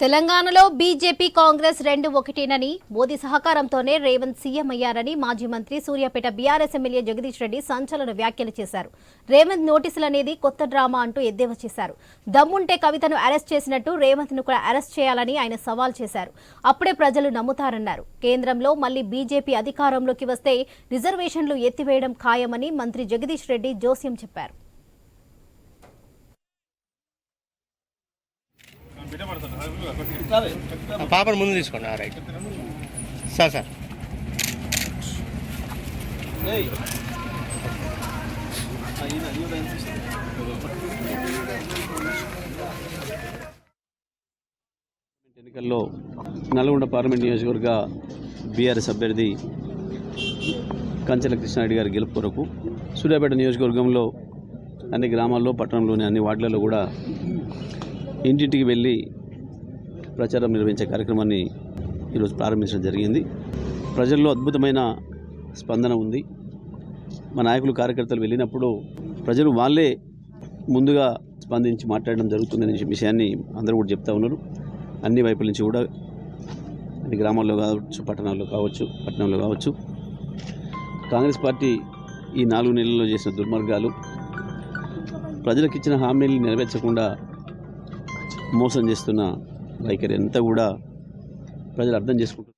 తెలంగాణలో బీజేపీ కాంగ్రెస్ రెండు ఒకటేనని మోదీ సహకారంతోనే రేవంత్ సీఎం అయ్యారని మాజీ మంత్రి సూర్యాపేట బీఆర్ఎస్ ఎమ్మెల్యే జగదీష్ రెడ్డి సంచలన వ్యాఖ్యలు చేశారు. రేవంత్ నోటీసులు అనేది కొత్త డ్రామా అంటూ ఎద్దేవా చేశారు. దమ్ముంటే కవితను అరెస్ట్ చేసినట్టు రేవంత్ను కూడా అరెస్ట్ చేయాలని ఆయన సవాల్ చేశారు. అప్పుడే ప్రజలు నమ్ముతారన్నారు. కేంద్రంలో మళ్ళీ బీజేపీ అధికారంలోకి వస్తే రిజర్వేషన్లు ఎత్తివేయడం ఖాయమని మంత్రి జగదీష్ రెడ్డి జోస్యం చెప్పారు. పాపను ముందు తీసుకోండి. ఆ రైట్. Sir sir. ఎన్నికల్లో నల్గొండ పార్లమెంట్ నియోజకవర్గ బీఆర్ఎస్ అభ్యర్థి కంచెల కృష్ణారెడ్డి గారి గెలుపు కొరకు సూర్యాపేట నియోజకవర్గంలో అన్ని గ్రామాల్లో పట్టణంలోని అన్ని వార్డులలో కూడా ఇంటింటికి వెళ్ళి ప్రచారం నిర్వహించే కార్యక్రమాన్ని ఈరోజు ప్రారంభించడం జరిగింది. ప్రజల్లో అద్భుతమైన స్పందన ఉంది. మా నాయకులు కార్యకర్తలు వెళ్ళినప్పుడు ప్రజలు వాళ్ళే ముందుగా స్పందించి మాట్లాడడం జరుగుతుందనే విషయాన్ని అందరూ కూడా చెప్తా ఉన్నారు. అన్ని వైపుల నుంచి కూడా అన్ని గ్రామాల్లో కావచ్చు పట్టణాల్లో కావచ్చు పట్టణంలో కావచ్చు. కాంగ్రెస్ పార్టీ ఈ నాలుగు నెలల్లో చేసిన దుర్మార్గాలు ప్రజలకు ఇచ్చిన హామీలు నెరవేర్చకుండా మోసం చేస్తున్న వైఖరి అంతా కూడా ప్రజలు అర్థం చేసుకుంటారు